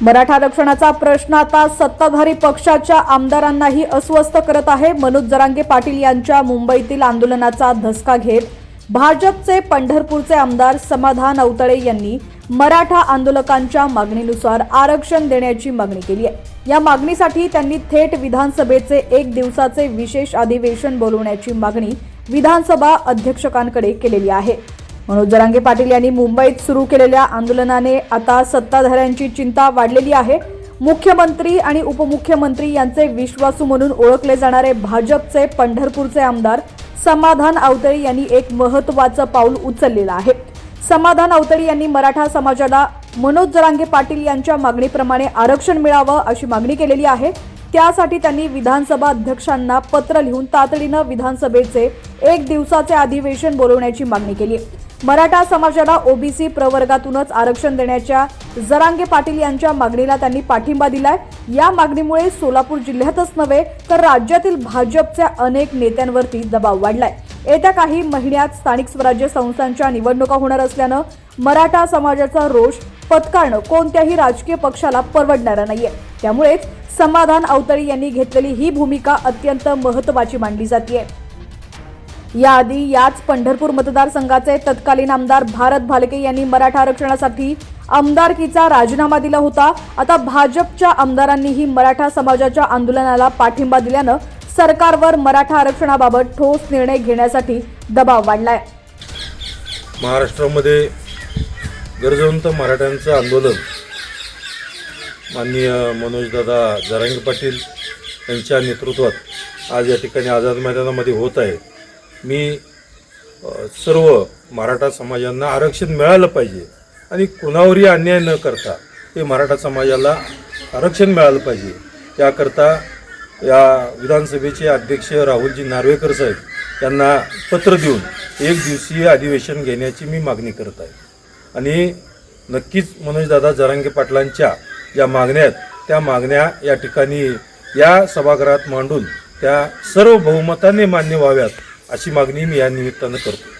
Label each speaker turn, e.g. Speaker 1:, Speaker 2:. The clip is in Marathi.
Speaker 1: मराठा आरक्षणाचा प्रश्न आता सत्ताधारी पक्षाच्या आमदारांनाही अस्वस्थ करत आहे. मनोज जरांगे पाटील यांच्या मुंबईतील आंदोलनाचा धसका घेत भाजपचे पंढरपूरचे आमदार समाधान अवतळे यांनी मराठा आंदोलकांच्या मागणीनुसार आरक्षण देण्याची मागणी केली आहे. या मागणीसाठी त्यांनी थेट विधानसभेचे एक दिवसाचे विशेष अधिवेशन बोलवण्याची मागणी विधानसभा अध्यक्षकांकडे केलेली आहे. मनोज जरांगे पाटील यांनी मुंबईत सुरू केलेल्या आंदोलनाने आता सत्ताधाऱ्यांची चिंता वाढलेली आहे. मुख्यमंत्री आणि उपमुख्यमंत्री यांचे विश्वासू म्हणून ओळखले जाणारे भाजपचे पंढरपूरचे आमदार समाधान अवतळे यांनी एक महत्वाचं पाऊल उचललेलं आहे. समाधान अवतळे यांनी मराठा समाजाला मनोज जरांगे पाटील यांच्या मागणीप्रमाणे आरक्षण मिळावं अशी मागणी केलेली आहे. त्यासाठी त्यांनी विधानसभा अध्यक्षांना पत्र लिहून तातडीनं विधानसभेचे एक दिवसाचे अधिवेशन बोलवण्याची मागणी केली आहे. मराठा समाजाला ओबीसी प्रवर्गातूनच आरक्षण देण्याच्या जरांगे पाटील यांच्या मागणीला त्यांनी पाठिंबा दिलाय. या मागणीमुळे सोलापूर जिल्ह्यातच नव्हे तर राज्यातील भाजपच्या अनेक नेत्यांवरती दबाव वाढलाय. येत्या काही महिन्यात स्थानिक स्वराज्य संस्थांच्या निवडणुका होणार असल्यानं मराठा समाजाचा रोष पत्कारणं कोणत्याही राजकीय पक्षाला परवडणारं नाहीये. त्यामुळेच समाधान अवतळी यांनी घेतलेली ही भूमिका अत्यंत महत्वाची मानली जाते याआधी याच पंढरपूर मतदारसंघाचे तत्कालीन आमदार भारत भालके यांनी मराठा आरक्षणासाठी आमदारकीचा राजीनामा दिला होता. आता भाजपच्या आमदारांनीही मराठा समाजाच्या आंदोलनाला पाठिंबा दिल्यानं सरकारवर मराठा आरक्षणाबाबत ठोस निर्णय घेण्यासाठी दबाव वाढलाय.
Speaker 2: महाराष्ट्रामध्ये गरजवंत मराठ्यांचं आंदोलन माननीय मनोजदादा जरांगे पाटील यांच्या नेतृत्वात आज या ठिकाणी आझाद मैदानामध्ये होत आहे. मी सर्व मराठा समाजांना आरक्षण मिळालं पाहिजे आणि कुणावरही अन्याय न करता ते मराठा समाजाला आरक्षण मिळालं पाहिजे. त्याकरता या विधानसभेचे अध्यक्ष राहुलजी नार्वेकर साहेब यांना पत्र देऊन एक दिवसीय अधिवेशन घेण्याची मी मागणी करत आहे. आणि नक्कीच मनोजदादा जरांगे पाटलांच्या ज्या मागण्या त्या मागण्या या ठिकाणी या सभागृहात मांडून त्या सर्व बहुमताने मान्य व्हाव्यात अशी मागणी मी या निमित्तानं करतो.